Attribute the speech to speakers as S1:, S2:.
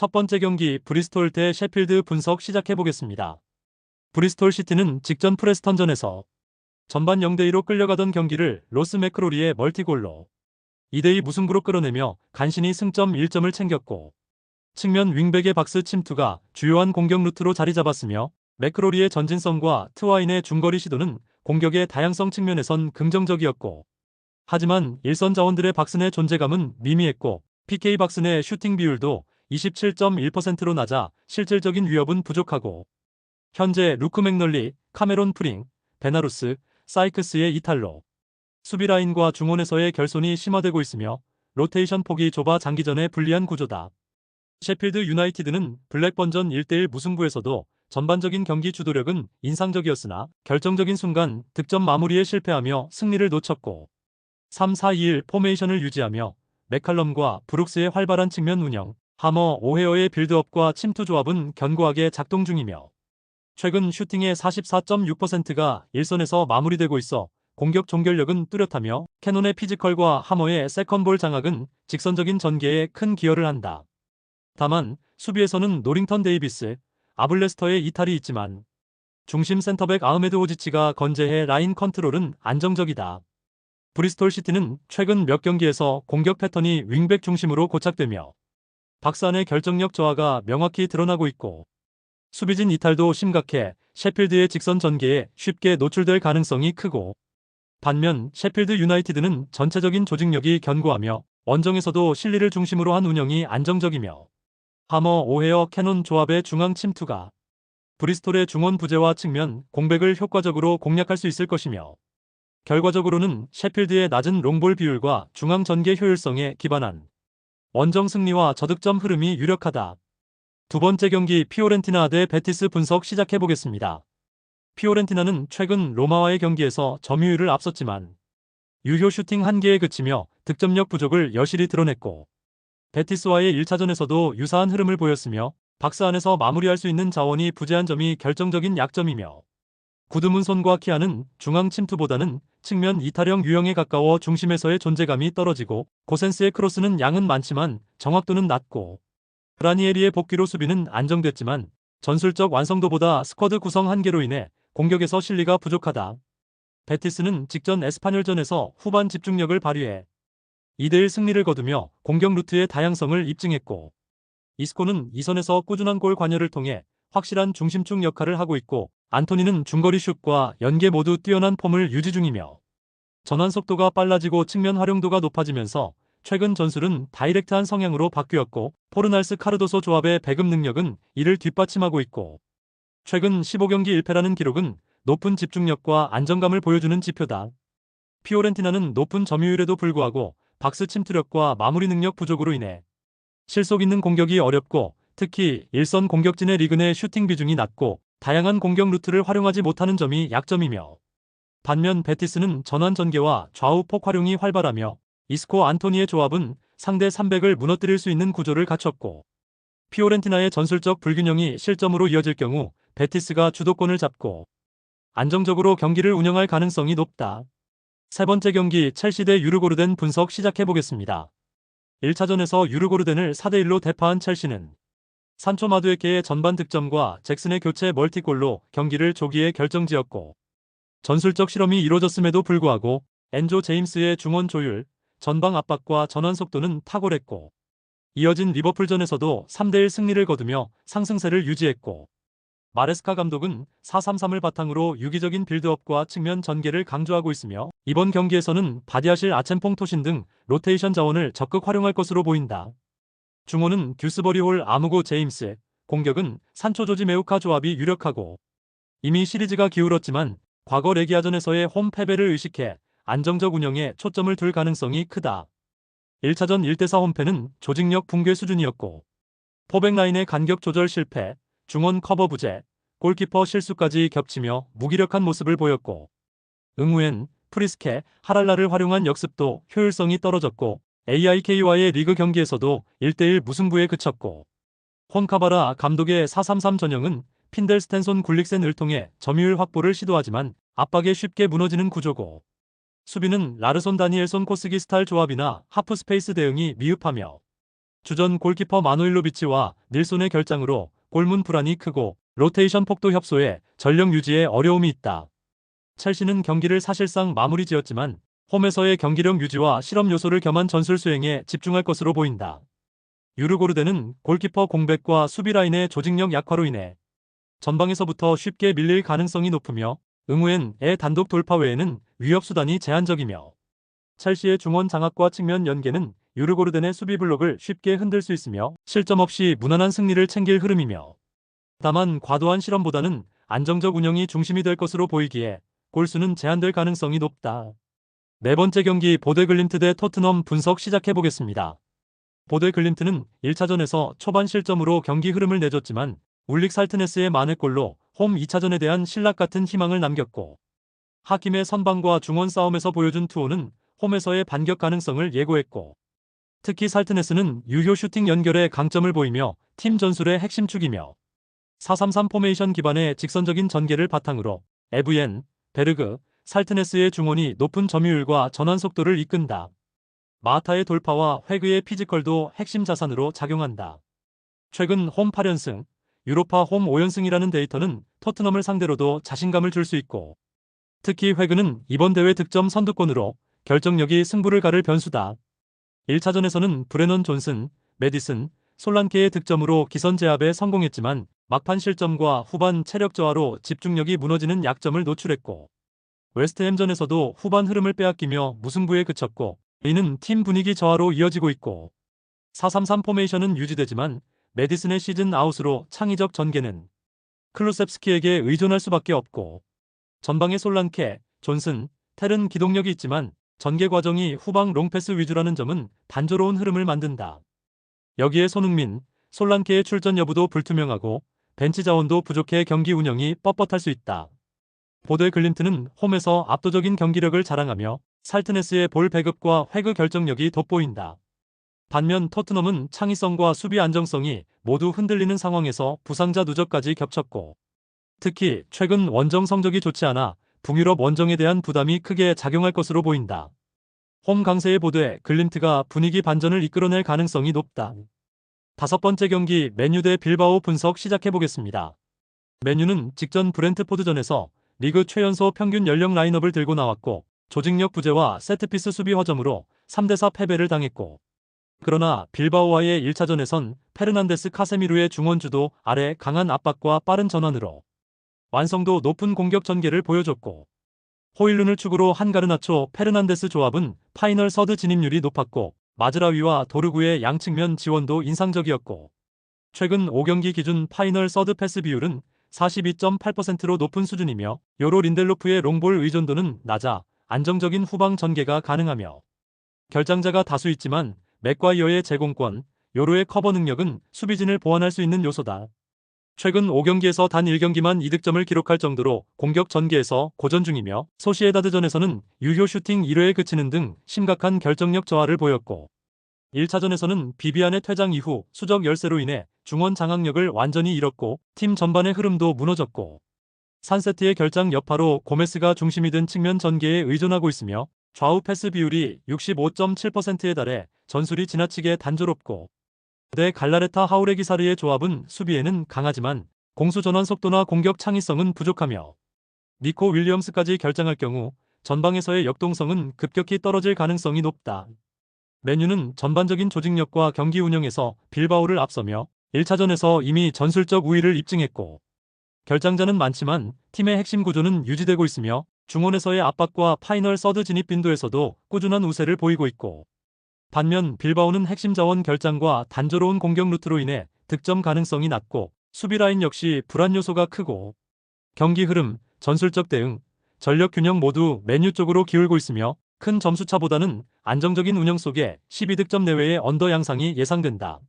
S1: 첫 번째 경기 브리스톨 대 셰필드 분석 시작해 보겠습니다. 브리스톨 시티는 직전 프레스턴전에서 전반 0대2로 끌려가던 경기를 로스 맥크로리의 멀티골로 2대2 무승부로 끌어내며 간신히 승점 1점을 챙겼고 측면 윙백의 박스 침투가 주요한 공격 루트로 자리 잡았으며 맥크로리의 전진성과 트와인의 중거리 시도는 공격의 다양성 측면에선 긍정적이었고 하지만 일선 자원들의 박스내 존재감은 미미했고 PK 박스내 슈팅 비율도 27.1%로 낮아 실질적인 위협은 부족하고 현재 루크 맥널리, 카메론 프링, 베나루스, 사이크스의 이탈로 수비 라인과 중원에서의 결손이 심화되고 있으며 로테이션 폭이 좁아 장기전에 불리한 구조다. 셰필드 유나이티드는 블랙번전 1대1 무승부에서도 전반적인 경기 주도력은 인상적이었으나 결정적인 순간 득점 마무리에 실패하며 승리를 놓쳤고 3-4-2-1 포메이션을 유지하며 맥칼럼과 브룩스의 활발한 측면 운영, 하머 오헤어의 빌드업과 침투 조합은 견고하게 작동 중이며 최근 슈팅의 44.6%가 일선에서 마무리되고 있어 공격 종결력은 뚜렷하며 캐논의 피지컬과 하머의 세컨볼 장악은 직선적인 전개에 큰 기여를 한다. 다만 수비에서는 노링턴 데이비스, 아블레스터의 이탈이 있지만 중심 센터백 아흐메드 오지치가 건재해 라인 컨트롤은 안정적이다. 브리스톨 시티는 최근 몇 경기에서 공격 패턴이 윙백 중심으로 고착되며 박산의 결정력 저하가 명확히 드러나고 있고 수비진 이탈도 심각해 셰필드의 직선 전개에 쉽게 노출될 가능성이 크고 반면 셰필드 유나이티드는 전체적인 조직력이 견고하며 원정에서도 실리를 중심으로 한 운영이 안정적이며 하머 오헤어 캐논 조합의 중앙 침투가 브리스톨의 중원 부재와 측면 공백을 효과적으로 공략할 수 있을 것이며 결과적으로는 셰필드의 낮은 롱볼 비율과 중앙 전개 효율성에 기반한 원정 승리와 저득점 흐름이 유력하다. 두 번째 경기 피오렌티나 대 베티스 분석 시작해 보겠습니다. 피오렌티나는 최근 로마와의 경기에서 점유율을 앞섰지만 유효 슈팅 한개에 그치며 득점력 부족을 여실히 드러냈고 베티스와의 1차전에서도 유사한 흐름을 보였으며 박스 안에서 마무리할 수 있는 자원이 부재한 점이 결정적인 약점이며 구드문 손과 키아는 중앙 침투보다는 측면 이탈형 유형에 가까워 중심에서의 존재감이 떨어지고 고센스의 크로스는 양은 많지만 정확도는 낮고 브라니에리의 복귀로 수비는 안정됐지만 전술적 완성도보다 스쿼드 구성 한계로 인해 공격에서 실리가 부족하다. 베티스는 직전 에스파뇰전에서 후반 집중력을 발휘해 2대1 승리를 거두며 공격 루트의 다양성을 입증했고 이스코는 이선에서 꾸준한 골 관여를 통해 확실한 중심축 역할을 하고 있고 안토니는 중거리 슛과 연계 모두 뛰어난 폼을 유지 중이며 전환 속도가 빨라지고 측면 활용도가 높아지면서 최근 전술은 다이렉트한 성향으로 바뀌었고 포르날스 카르도소 조합의 배급 능력은 이를 뒷받침하고 있고 최근 15경기 1패라는 기록은 높은 집중력과 안정감을 보여주는 지표다. 피오렌티나는 높은 점유율에도 불구하고 박스 침투력과 마무리 능력 부족으로 인해 실속 있는 공격이 어렵고 특히 일선 공격진의 리그 내 슈팅 비중이 낮고 다양한 공격 루트를 활용하지 못하는 점이 약점이며 반면 베티스는 전환 전개와 좌우 폭 활용이 활발하며 이스코 안토니의 조합은 상대 300을 무너뜨릴 수 있는 구조를 갖췄고 피오렌티나의 전술적 불균형이 실점으로 이어질 경우 베티스가 주도권을 잡고 안정적으로 경기를 운영할 가능성이 높다. 세 번째 경기 첼시 대 유르고르덴 분석 시작해 보겠습니다. 1차전에서 유르고르덴을 4대1로 대파한 첼시는 산초 마두에케의 전반 득점과 잭슨의 교체 멀티골로 경기를 조기에 결정지었고 전술적 실험이 이루어졌음에도 불구하고 엔조 제임스의 중원 조율, 전방 압박과 전환 속도는 탁월했고 이어진 리버풀전에서도 3대1 승리를 거두며 상승세를 유지했고 마레스카 감독은 4-3-3을 바탕으로 유기적인 빌드업과 측면 전개를 강조하고 있으며 이번 경기에서는 바디아실 아첸퐁 토신 등 로테이션 자원을 적극 활용할 것으로 보인다. 중원은 듀스버리 홀 아무고 제임스, 공격은 산초 조지 메우카 조합이 유력하고 이미 시리즈가 기울었지만 과거 레기아전에서의 홈 패배를 의식해 안정적 운영에 초점을 둘 가능성이 크다. 1차전 1대4 홈패는 조직력 붕괴 수준이었고 포백 라인의 간격 조절 실패, 중원 커버 부재, 골키퍼 실수까지 겹치며 무기력한 모습을 보였고 응우엔, 프리스케, 하랄라를 활용한 역습도 효율성이 떨어졌고 AIK와의 리그 경기에서도 1대1 무승부에 그쳤고 혼카바라 감독의 433 전형은 핀델 스탠손 굴릭센을 통해 점유율 확보를 시도하지만 압박에 쉽게 무너지는 구조고 수비는 라르손 다니엘손 코스기 스타일 조합이나 하프 스페이스 대응이 미흡하며 주전 골키퍼 마노일로비치와 닐손의 결장으로 골문 불안이 크고 로테이션 폭도 협소에 전력 유지에 어려움이 있다. 첼시는 경기를 사실상 마무리 지었지만 홈에서의 경기력 유지와 실험 요소를 겸한 전술 수행에 집중할 것으로 보인다. 유르고르데는 골키퍼 공백과 수비 라인의 조직력 약화로 인해 전방에서부터 쉽게 밀릴 가능성이 높으며 응우엔의 단독 돌파 외에는 위협 수단이 제한적이며 첼시의 중원 장악과 측면 연계는 유르고르덴의 수비 블록을 쉽게 흔들 수 있으며 실점 없이 무난한 승리를 챙길 흐름이며 다만 과도한 실험보다는 안정적 운영이 중심이 될 것으로 보이기에 골수는 제한될 가능성이 높다. 네 번째 경기 보데글림트 대 토트넘 분석 시작해 보겠습니다. 보데글림트는 1차전에서 초반 실점으로 경기 흐름을 내줬지만 울릭 살트네스의 만회골로 홈 2차전에 대한 신락 같은 희망을 남겼고 하킴의 선방과 중원 싸움에서 보여준 투호는 홈에서의 반격 가능성을 예고했고 특히 살트네스는 유효 슈팅 연결에 강점을 보이며 팀 전술의 핵심축이며 433 포메이션 기반의 직선적인 전개를 바탕으로 에브옌, 베르그, 살트네스의 중원이 높은 점유율과 전환 속도를 이끈다. 마타의 돌파와 회그의 피지컬도 핵심 자산으로 작용한다. 최근 홈 8연승, 유로파 홈 5연승이라는 데이터는 토트넘을 상대로도 자신감을 줄 수 있고 특히 회그는 이번 대회 득점 선두권으로 결정력이 승부를 가를 변수다. 1차전에서는 브레넌 존슨, 메디슨, 솔란케의 득점으로 기선 제압에 성공했지만 막판 실점과 후반 체력 저하로 집중력이 무너지는 약점을 노출했고 웨스트햄전에서도 후반 흐름을 빼앗기며 무승부에 그쳤고 이는 팀 분위기 저하로 이어지고 있고 433 포메이션은 유지되지만 메디슨의 시즌 아웃으로 창의적 전개는 클루셉스키에게 의존할 수밖에 없고 전방의 솔란케, 존슨, 텔은 기동력이 있지만 전개 과정이 후방 롱패스 위주라는 점은 단조로운 흐름을 만든다. 여기에 손흥민, 솔란케의 출전 여부도 불투명하고 벤치 자원도 부족해 경기 운영이 뻣뻣할 수 있다. 보드 글림트는 홈에서 압도적인 경기력을 자랑하며 살트네스의 볼 배급과 회그 결정력이 돋보인다. 반면 토트넘은 창의성과 수비 안정성이 모두 흔들리는 상황에서 부상자 누적까지 겹쳤고 특히 최근 원정 성적이 좋지 않아 북유럽 원정에 대한 부담이 크게 작용할 것으로 보인다. 홈 강세의 보드에 글림트가 분위기 반전을 이끌어낼 가능성이 높다. 다섯 번째 경기 메뉴 대 빌바오 분석 시작해 보겠습니다. 메뉴는 직전 브렌트포드전에서 리그 최연소 평균 연령 라인업을 들고 나왔고 조직력 부재와 세트피스 수비 허점으로 3대4 패배를 당했고 그러나 빌바오와의 1차전에선 페르난데스 카세미루의 중원주도 아래 강한 압박과 빠른 전환으로 완성도 높은 공격 전개를 보여줬고 호일룬을 축으로 한가르나초 페르난데스 조합은 파이널 서드 진입률이 높았고 마즈라위와 도르구의 양측면 지원도 인상적이었고 최근 5경기 기준 파이널 서드 패스 비율은 42.8%로 높은 수준이며 요로 린델로프의 롱볼 의존도는 낮아 안정적인 후방 전개가 가능하며 결장자가 다수 있지만 맥과이어의 제공권, 요로의 커버 능력은 수비진을 보완할 수 있는 요소다. 최근 5경기에서 단 1경기만 2득점을 기록할 정도로 공격 전개에서 고전 중이며 소시에다드전에서는 유효 슈팅 1회에 그치는 등 심각한 결정력 저하를 보였고 1차전에서는 비비안의 퇴장 이후 수적 열세로 인해 중원 장악력을 완전히 잃었고 팀 전반의 흐름도 무너졌고 산세트의 결장 여파로 고메스가 중심이 된 측면 전개에 의존하고 있으며 좌우 패스 비율이 65.7%에 달해 전술이 지나치게 단조롭고 대 갈라레타 하우레기사르의 조합은 수비에는 강하지만 공수 전환 속도나 공격 창의성은 부족하며 니코 윌리엄스까지 결장할 경우 전방에서의 역동성은 급격히 떨어질 가능성이 높다. 메뉴는 전반적인 조직력과 경기 운영에서 빌바오를 앞서며 1차전에서 이미 전술적 우위를 입증했고 결장자는 많지만 팀의 핵심 구조는 유지되고 있으며 중원에서의 압박과 파이널 서드 진입 빈도에서도 꾸준한 우세를 보이고 있고 반면 빌바오는 핵심 자원 결장과 단조로운 공격 루트로 인해 득점 가능성이 낮고 수비 라인 역시 불안 요소가 크고 경기 흐름, 전술적 대응, 전력 균형 모두 메뉴 쪽으로 기울고 있으며 큰 점수차보다는 안정적인 운영 속에 12득점 내외의 언더 양상이 예상된다.